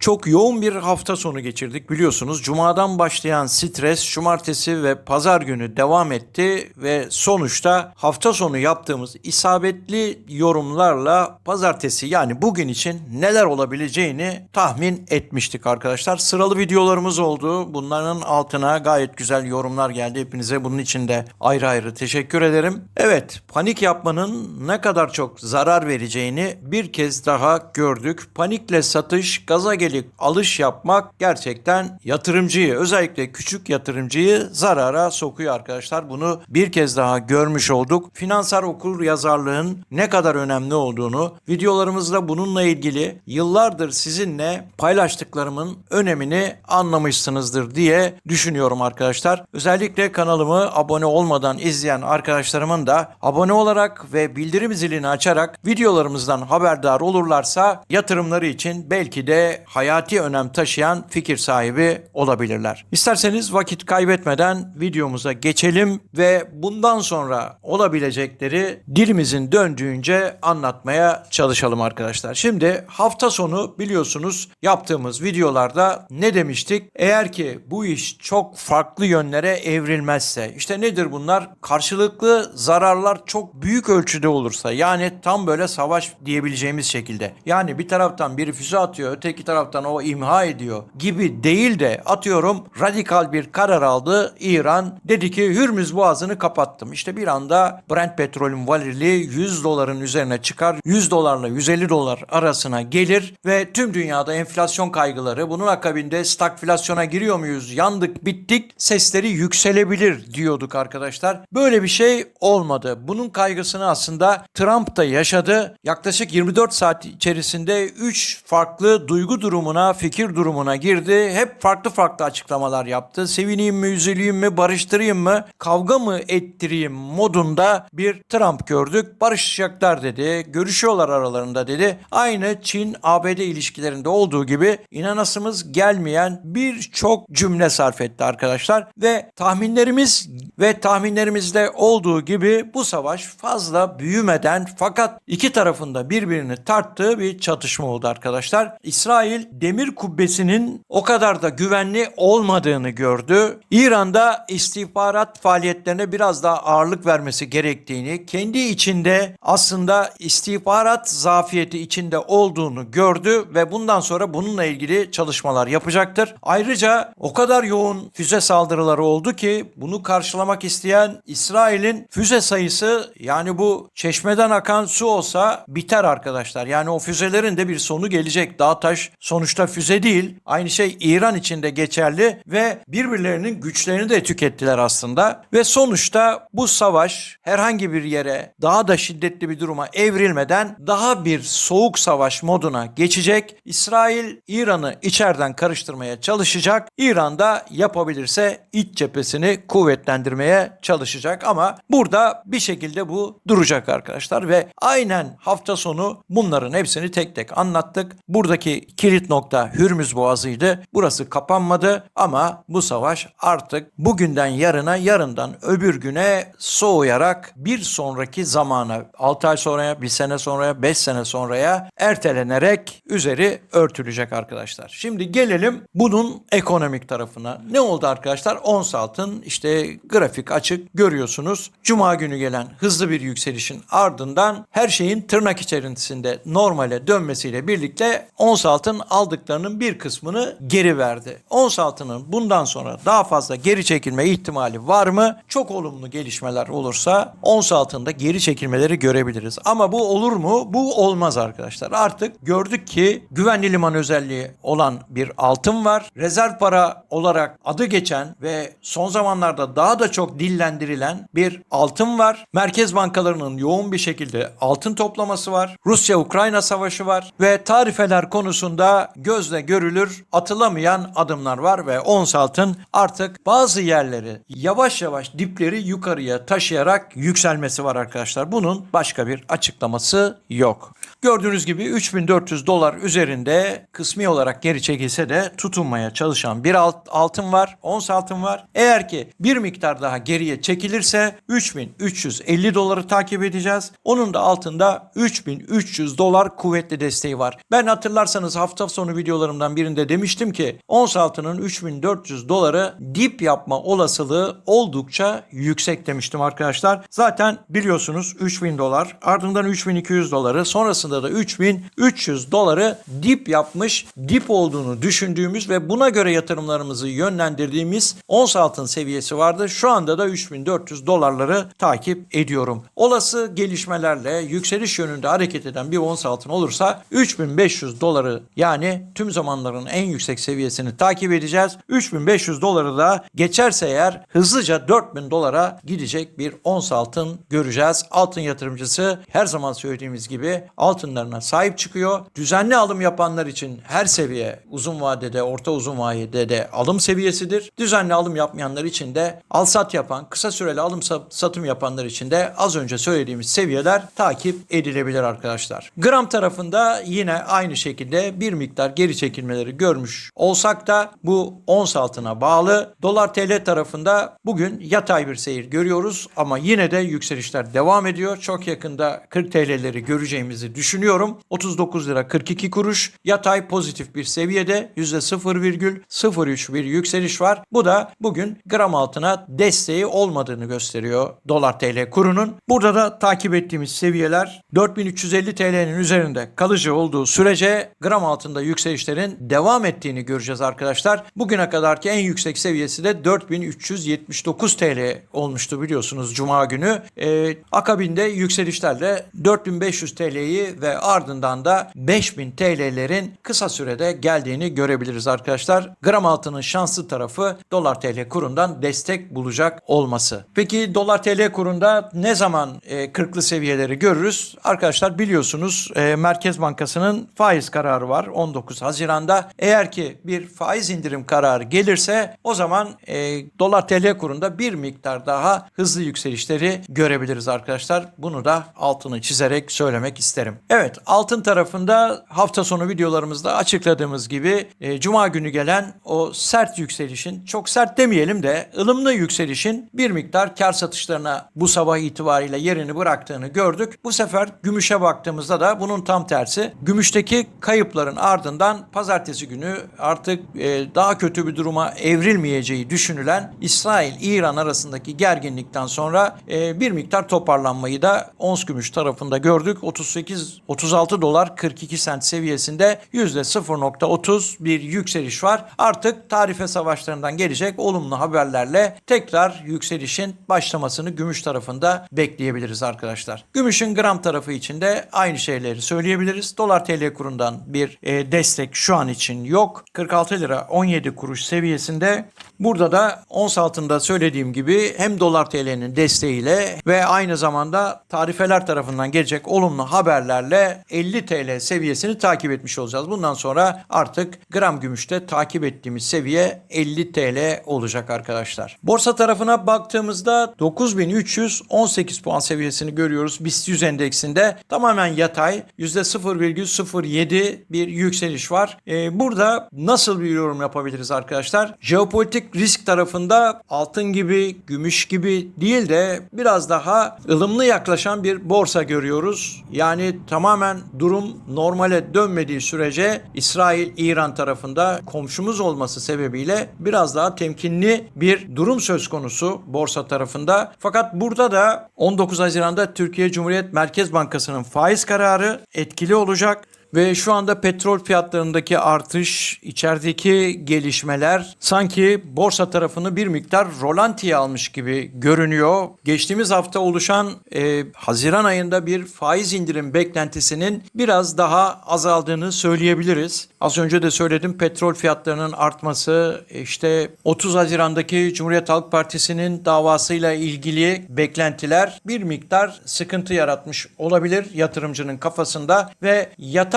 Çok yoğun bir hafta sonu geçirdik biliyorsunuz. Cuma'dan başlayan stres cumartesi ve pazar günü devam etti ve sonuçta hafta sonu yaptığımız isabetli yorumlarla pazartesi yani bugün için neler olabileceğini tahmin etmiştik arkadaşlar. Sıralı videolarımız oldu. Bunların altına gayet güzel yorumlar geldi. Hepinize bunun için de ayrı ayrı teşekkür ederim. Evet, panik yapmanın ne kadar çok zarar vereceğini bir kez daha gördük. Panikle satış, gaza gelip alış yapmak gerçekten yatırımcıyı, özellikle küçük yatırımcıyı zarara sokuyor arkadaşlar. Bunu bir kez daha görmüş olduk. Finansal okur yazarlığın ne kadar önemli olduğunu, videolarımızda bununla ilgili yıllardır sizinle paylaştıklarımın önemini anlamışsınızdır diye düşünüyorum arkadaşlar. Özellikle kanalımı abone olmadan izleyen arkadaşlarımın da abone olarak ve bildirim zilini açarak videolarımızdan haberdar olurlarsa yatırımları için belki de hayati önem taşıyan fikir sahibi olabilirler. İsterseniz vakit kaybetmeden videomuza geçelim ve bundan sonra olabilecekleri dilimizin döndüğünce anlatmaya çalışalım arkadaşlar. Şimdi hafta sonu biliyorsunuz yaptığımız videolarda ne demiştik? Eğer ki bu iş çok farklı yönlere evrilmezse işte nedir bunlar? Karşılıklı zararlar çok büyük ölçüde olursa yani tam böyle savaş diyebileceğimiz şekilde. Yani bir taraftan biri füze atıyor öteki taraftan o imha ediyor gibi değil de atıyorum radikal bir karar aldı İran. Dedi ki Hürmüz Boğazı'nı kapattım. İşte bir anda Brent petrolün varili 100 doların üzerine çıkar. 100 dolarla 150 dolar arasına gelir ve tüm dünyada enflasyon kaygıları bunun akabinde stagflasyona giriyor muyuz? Yandık, bittik. Sesleri yükselebilir diyorduk arkadaşlar. Böyle bir şey olmadı. Bunun kaygısını aslında Trump da yaşadı. Yaklaşık 24 saat içerisinde 3 farklı duygu durumuna, fikir durumuna girdi. Hep farklı farklı açıklamalar yaptı. Sevineyim mi, üzüleyim mi, barıştırayım mı, kavga mı ettireyim modunda bir Trump gördük. Barışacaklar dedi. Görüşüyorlar aralarında dedi. Aynı Çin-ABD ilişkilerinde olduğu gibi inanasımız gelmeyen birçok cümle sarf etti arkadaşlar. Ve tahminlerimiz ve tahminlerimizde olduğu gibi bu savaş fazla büyümeden fakat iki tarafında birbirini tarttığı bir çatışma oldu arkadaşlar. İsrail demir kubbesinin o kadar da güvenli olmadığını gördü. İran'da istihbarat faaliyetlerine biraz daha ağırlık vermesi gerektiğini, kendi içinde aslında istihbarat zafiyeti içinde olduğunu gördü ve bundan sonra bununla ilgili çalışmalar yapacaktır. Ayrıca o kadar yoğun füze saldırıları oldu ki bunu karşılamak isteyen İsrail'in füze sayısı yani bu çeşmeden akan su olsa biter arkadaşlar. Yani o füzelerin de bir sonu gelecek. Dağtaş sonuçta füze değil. Aynı şey İran için de geçerli ve birbirlerinin güçlerini de tükettiler aslında. Ve sonuçta bu savaş herhangi bir yere daha da şiddetli bir duruma evrilmeden daha bir soğuk savaş moduna geçecek. İsrail İran'ı içeriden karıştırmaya çalışacak. İran da yapabilirse iç cephesini kuvvetlendirmeye çalışacak ama burada bir şekilde bu duracak arkadaşlar ve aynen hafta sonu bunların hepsini tek tek anlattık. Buradaki kilit nokta Hürmüz Boğazı'ydı. Burası kapanmadı ama bu savaş artık bugünden yarına, yarından öbür güne soğuyarak bir sonraki zamana 6 ay sonraya, 1 sene sonraya, 5 sene sonraya ertelenerek üzeri örtülecek arkadaşlar. Şimdi gelelim bunun ekonomik tarafına. Ne oldu arkadaşlar? Ons altın işte grafik açık görüyorsunuz. Cuma günü gelen hızlı bir yükselişin ardından her şeyin tırnak içerisinde normale dönmesiyle birlikte ons altın aldıklarının bir kısmını geri verdi. Ons altının bundan sonra daha fazla geri çekilme ihtimali var mı? Çok olumlu gelişmeler olursa ons altında geri çekilmeleri görebiliriz. Ama bu olur mu? Bu olmaz arkadaşlar. Artık gördük ki güvenli liman özelliği olan bir altın var. Rezerv para olarak adı geçen ve son zamanlarda daha da çok dillendirilen bir altın var. Merkez bankalarının yoğun bir şekilde altın toplaması var. Rusya-Ukrayna savaşı var ve tarifeler konusunda gözle görülür atılamayan adımlar var ve ons altın artık bazı yerleri yavaş yavaş dipleri yukarıya taşıyarak yükselmesi var arkadaşlar. Bunun başka bir açıklaması yok. Gördüğünüz gibi 3400 dolar üzerinde kısmi olarak geri çekilse de tutunmaya çalışan bir alt, altın var. Ons altın var. Eğer ki bir miktar daha geriye çekilirse 3350 doları takip edeceğiz. Onun da altında 3300 dolar kuvvetli desteği var. Ben hatırlarsanız hafta sonu videolarımdan birinde demiştim ki ons altının 3400 doları dip yapma olasılığı oldukça yüksek demiştim arkadaşlar. Zaten biliyorsunuz 3000 dolar ardından 3200 doları sonrasında da 3300 doları dip yapmış dip olduğunu düşündüğümüz ve buna göre yatırımlarımızı yönlendirdiğimiz ons altın seviyesi vardı. Şu anda da 3400 dolarları takip ediyorum. Olası gelişmelerle yükseliş yönünde hareket eden bir ons altın olursa 3500 doları yani tüm zamanların en yüksek seviyesini takip edeceğiz. 3500 doları da geçerse eğer hızlıca 4000 dolara gidecek bir ons altın göreceğiz. Altın yatırımcısı her zaman söylediğimiz gibi altınlarına sahip çıkıyor. Düzenli alım yapanlar için her seviye uzun vadede, orta uzun vadede de alım seviyesidir. Düzenli alım yapmayanlar için de al sat yapan, kısa süreli alım sa- satım yapanlar için de az önce söylediğimiz seviyeler takip edilebilir arkadaşlar. Gram tarafında yine aynı şekilde bir miktar geri çekilmeleri görmüş olsak da bu ons altına bağlı. Dolar TL tarafında bugün yatay bir seyir görüyoruz ama yine de yükselişler devam ediyor. Çok yakında 40 TL'leri göreceğimizi düşünüyorum. 39 lira 42 kuruş yatay pozitif bir seviyede %0,03 bir yükseliş var. Bu da bugün gram altına desteği olmadığını gösteriyor dolar TL kurunun. Burada da takip ettiğimiz seviyeler 4350 TL'nin üzerinde kalıcı olduğu sürece gram altında yükselişlerin devam ettiğini göreceğiz arkadaşlar. Bugüne kadarki en yüksek seviyesi de 4379 TL olmuştu biliyorsunuz Cuma günü. Ee, akabinde yükselişlerle 4500 TL'yi ve ardından da 5000 TL'lerin kısa sürede geldiğini görebiliriz arkadaşlar. Gram altının şanslı tarafı dolar TL kurundan destek bulacak olması. Peki dolar TL kurunda ne zaman e, 40'lı seviyeleri görürüz? Arkadaşlar biliyorsunuz e, Merkez Bankası'nın faiz kararı var 19 Haziran'da. Eğer ki bir faiz indirim kararı gelirse o zaman e, dolar TL kurunda bir miktar daha hızlı yükselişleri görebiliriz arkadaşlar. Bunu da altını çizerek söylemek isterim. Evet altın tarafında hafta sonu videolarımızda açıkladığımız gibi e, Cuma günü gelen o sert yükselişin çok sert demeyelim de ılımlı yükselişin bir miktar kar satışlarına bu sabah itibariyle yerini bıraktığını gördük. Bu sefer gümüşe baktığımızda da bunun tam tersi. Gümüşteki kayıpların ardından pazartesi günü artık e, daha kötü bir duruma evrilmeyeceği düşünülen İsrail-İran arasındaki gerginlikten sonra e, bir miktar toparlanmayı da ons gümüş tarafında gördük. 38 36 dolar 42 sent seviyesinde %0.30 bir yükseliş var. Artık tarife savaşlarından gelecek olumlu haberlerle tekrar yükselişin başlamasını gümüş tarafında bekleyebiliriz arkadaşlar. Gümüşün gram tarafı için de aynı şeyleri söyleyebiliriz. Dolar TL kurundan bir e, destek şu an için yok. 46 lira 17 kuruş seviyesinde. Burada da ons altında söylediğim gibi hem dolar TL'nin desteğiyle ve aynı zamanda tarifeler tarafından gelecek olumlu haberlerle 50 TL seviyesini takip etmiş olacağız. Bundan sonra artık gram gümüşte takip ettiğimiz seviye 50 TL olacak arkadaşlar. Borsa tarafına baktığımızda 9318 puan seviyesini görüyoruz. BIST 100 endeksinde tamamen yatay %0,07 bir yükseliş var. Ee, burada nasıl bir yorum yapabiliriz arkadaşlar? Jeopolitik risk tarafında altın gibi, gümüş gibi değil de biraz daha ılımlı yaklaşan bir borsa görüyoruz. Yani tamamen durum normale dönmediği sürece İsrail, İran tarafında komşumuz olması sebebiyle biraz daha temkinli bir durum söz konusu borsa tarafında. Fakat burada da 19 Haziran'da Türkiye Cumhuriyet Merkez Bankası'nın faiz kararı etkili olacak. Ve şu anda petrol fiyatlarındaki artış, içerideki gelişmeler sanki borsa tarafını bir miktar rolantiye almış gibi görünüyor. Geçtiğimiz hafta oluşan e, Haziran ayında bir faiz indirim beklentisinin biraz daha azaldığını söyleyebiliriz. Az önce de söyledim petrol fiyatlarının artması, işte 30 Haziran'daki Cumhuriyet Halk Partisi'nin davasıyla ilgili beklentiler bir miktar sıkıntı yaratmış olabilir yatırımcının kafasında ve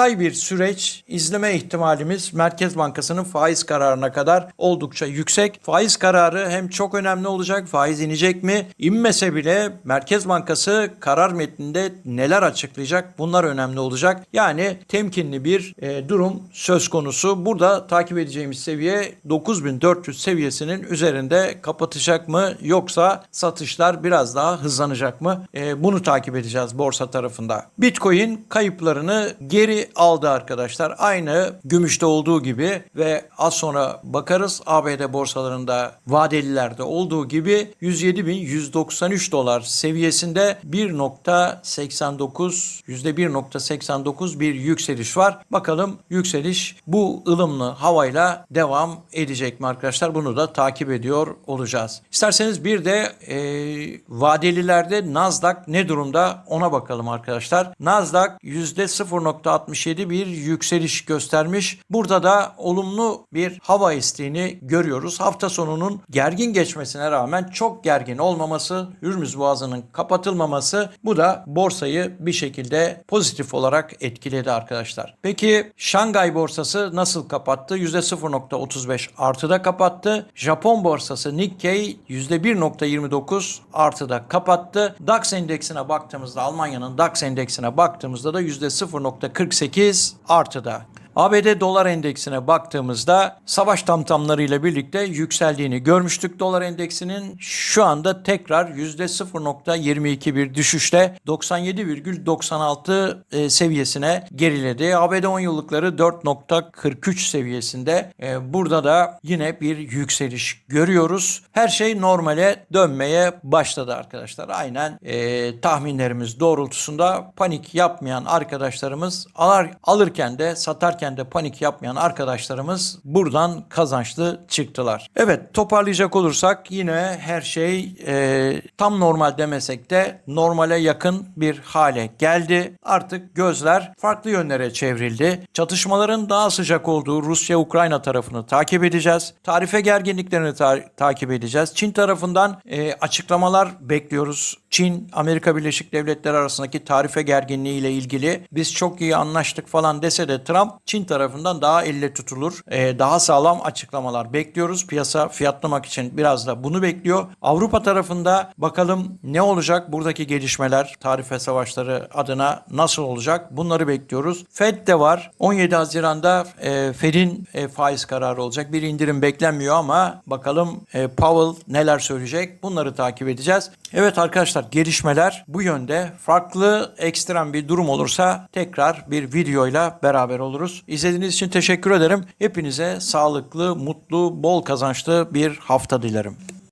yatay bir süreç izleme ihtimalimiz Merkez Bankası'nın faiz kararına kadar oldukça yüksek. Faiz kararı hem çok önemli olacak, faiz inecek mi? İnmese bile Merkez Bankası karar metninde neler açıklayacak? Bunlar önemli olacak. Yani temkinli bir e, durum söz konusu. Burada takip edeceğimiz seviye 9400 seviyesinin üzerinde kapatacak mı yoksa satışlar biraz daha hızlanacak mı? E, bunu takip edeceğiz borsa tarafında. Bitcoin kayıplarını geri aldı arkadaşlar. Aynı gümüşte olduğu gibi ve az sonra bakarız ABD borsalarında vadelilerde olduğu gibi 107.193 dolar seviyesinde 1.89 %1.89 bir yükseliş var. Bakalım yükseliş bu ılımlı havayla devam edecek mi arkadaşlar? Bunu da takip ediyor olacağız. İsterseniz bir de e, vadelilerde Nasdaq ne durumda ona bakalım arkadaşlar. Nasdaq %0.67 bir yükseliş göstermiş. Burada da olumlu bir hava estiğini görüyoruz. Hafta sonunun gergin geçmesine rağmen çok gergin olmaması, Hürmüz Boğazı'nın kapatılmaması bu da borsayı bir şekilde pozitif olarak etkiledi arkadaşlar. Peki Şangay borsası nasıl kapattı? %0.35 artıda kapattı. Japon borsası Nikkei %1.29 artıda kapattı. DAX endeksine baktığımızda Almanya'nın DAX endeksine baktığımızda da %0.48 artıda. ABD dolar endeksine baktığımızda savaş tamtamlarıyla birlikte yükseldiğini görmüştük dolar endeksinin. Şu anda tekrar %0.22 bir düşüşle 97,96 e, seviyesine geriledi. ABD 10 yıllıkları 4.43 seviyesinde. E, Burada da yine bir yükseliş görüyoruz. Her şey normale dönmeye başladı arkadaşlar. Aynen e, tahminlerimiz doğrultusunda panik yapmayan arkadaşlarımız alır, alırken de satarken de panik yapmayan arkadaşlarımız buradan kazançlı çıktılar. Evet toparlayacak olursak yine her şey e, tam normal demesek de normale yakın bir hale geldi. Artık gözler farklı yönlere çevrildi. Çatışmaların daha sıcak olduğu Rusya-Ukrayna tarafını takip edeceğiz. Tarife gerginliklerini ta- takip edeceğiz. Çin tarafından e, açıklamalar bekliyoruz. Çin, Amerika Birleşik Devletleri arasındaki tarife gerginliği ile ilgili biz çok iyi anlaştık falan dese de Trump Çin tarafından daha elle tutulur, e, daha sağlam açıklamalar bekliyoruz. Piyasa fiyatlamak için biraz da bunu bekliyor. Avrupa tarafında bakalım ne olacak buradaki gelişmeler, tarife savaşları adına nasıl olacak bunları bekliyoruz. Fed de var. 17 Haziran'da e, Fed'in e, faiz kararı olacak. Bir indirim beklenmiyor ama bakalım Powell neler söyleyecek bunları takip edeceğiz. Evet arkadaşlar gelişmeler bu yönde. Farklı ekstrem bir durum olursa tekrar bir videoyla beraber oluruz. İzlediğiniz için teşekkür ederim. Hepinize sağlıklı, mutlu, bol kazançlı bir hafta dilerim.